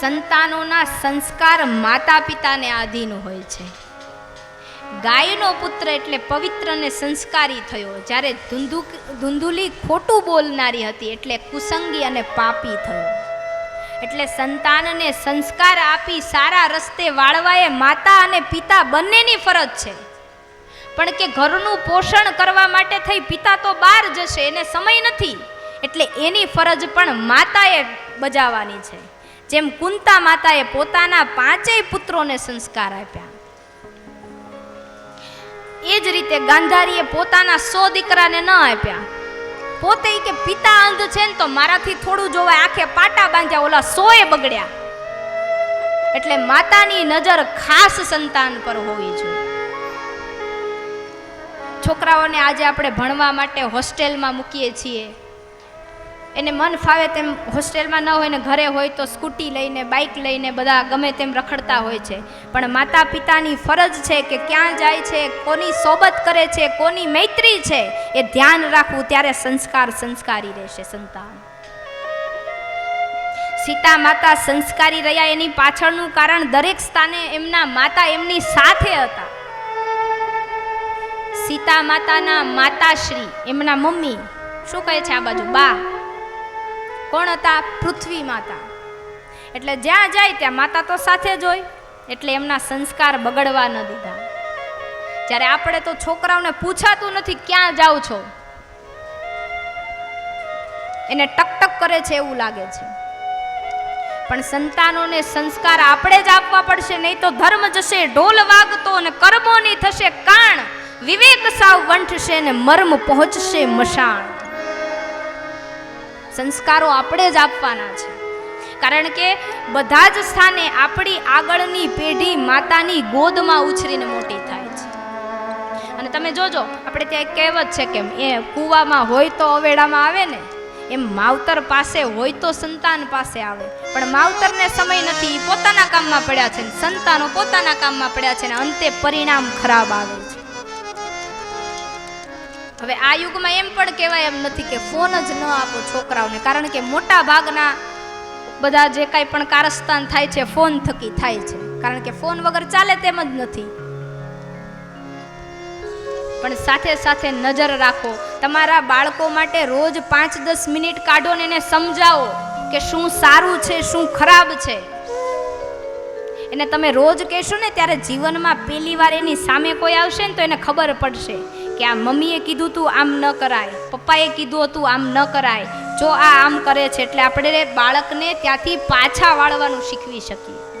સંતાનોના સંસ્કાર માતા પિતાને આધીન હોય છે. ગાયનો પુત્ર એટલે પવિત્ર અને સંસ્કારી થયો. જ્યારે ધુંધુ ધુંધુલી ખોટું બોલનારી હતી એટલે કુસંગી અને પાપી થયો. એટલે સંતાનને સંસ્કાર આપી સારા રસ્તે વાળવા એ માતા અને પિતા બંનેની ફરજ છે. પણ કે ઘરનું પોષણ કરવા માટે થઈ પિતા તો બહાર જશે, એને સમય નથી. એટલે એની ફરજ પણ માતાએ બજાવવાની છે. જેમ કુંતા માતાએ પોતાના પાંચેય પુત્રોને સંસ્કાર આપ્યા. એ જ રીતે ગાંધારીએ પોતાના સો દીકરાને ન આપ્યા. પોતે કે, પિતા અંધ છે ને તો મારાથી થોડું જોવાય, આંખે પાટા બાંધ્યા, ઓલા સોએ બગડ્યા. એટલે માતાની નજર ખાસ સંતાન પર હોવી જોઈએ. છોકરાઓને આજે આપણે ભણવા માટે હોસ્ટેલમાં મૂકીએ છીએ. એને મન ફાવે તેમ હોસ્ટેલમાં ન હોય ને ઘરે હોય તો સ્કૂટી લઈને, બાઇક લઈને બધા ગમે તેમ રખડતા હોય છે. પણ માતા પિતાની ફરજ છે કે ક્યાં જાય છે, કોની સોબત કરે છે, કોની મૈત્રી છે, એ ધ્યાન રાખવું ત્યારે સંસ્કાર સંસ્કારી રહેશે, સંતાન. સીતા માતા સંસ્કારી રહ્યા એની પાછળનું કારણ દરેક સ્થાને એમના માતા એમની સાથે હતા. સીતા માતાના માતાશ્રી, એમના મમ્મી. શું કહે છે આ બાજુ? બા. કોણ હતા? પૃથ્વી માતા. એટલે જ્યાં જાય ત્યાં માતા તો સાથે જ હોય. એટલે એમના સંસ્કાર બગડવા ન દીધા. જ્યારે આપણે તો છોકરાઓને પૂછાતું નથી ક્યાં જાઓ છો? એને ટકટક કરે છે એવું લાગે છે. પણ સંતાનોને સંસ્કાર આપણે જ આપવા પડશે, નહીં તો ધર્મ જશે, ઢોલ વાગતો અને કર્મોની થશે કાણ. વિવેક સાવ વંઠશે ને મર્મ પહોંચશે મશાણ. સંસ્કારો આપણે જ આપવાના છે. કારણ કે બધા જ સ્થાને આપણી આગળની પેઢી માતાની ગોદમાં ઉછરીને મોટી થાય છે. અને તમે જોજો, આપણે ત્યાં એક કહેવત છે કે એ કૂવામાં હોય તો અવેડામાં આવે ને, એમ માવતર પાસે હોય તો સંતાન પાસે આવે. પણ માવતરને સમય નથી એ પોતાના કામમાં પડ્યા છે સંતાનો પોતાના કામમાં પડ્યા છે ને, અંતે પરિણામ ખરાબ આવે છે. હવે આ યુગમાં એમ પણ કહેવાય એમ નથી કે ફોન જ ન આપો છોકરાઓને, કારણ કે મોટા ભાગના બધા જે કાંઈ પણ કારસ્તાન થાય છે, ફોન થકી થાય છે. કારણ કે ફોન વગર ચાલે તેમ જ નથી. પણ સાથે સાથે નજર રાખો, તમારા બાળકો માટે રોજ પાંચ દસ મિનિટ કાઢો ને એને સમજાવો કે શું સારું છે, શું ખરાબ છે. એને તમે રોજ કહેશો ને, ત્યારે જીવનમાં પહેલી વાર એની સામે કોઈ આવશે ને તો એને ખબર પડશે. કે આ મમ્મીએ કીધું તું આમ ન કરાય, પપ્પાએ કીધું હતું આમ ન કરાય. જો આ આમ કરે છે એટલે આપણે બાળકને ત્યાંથી પાછા વાળવાનું શીખવી શકીએ.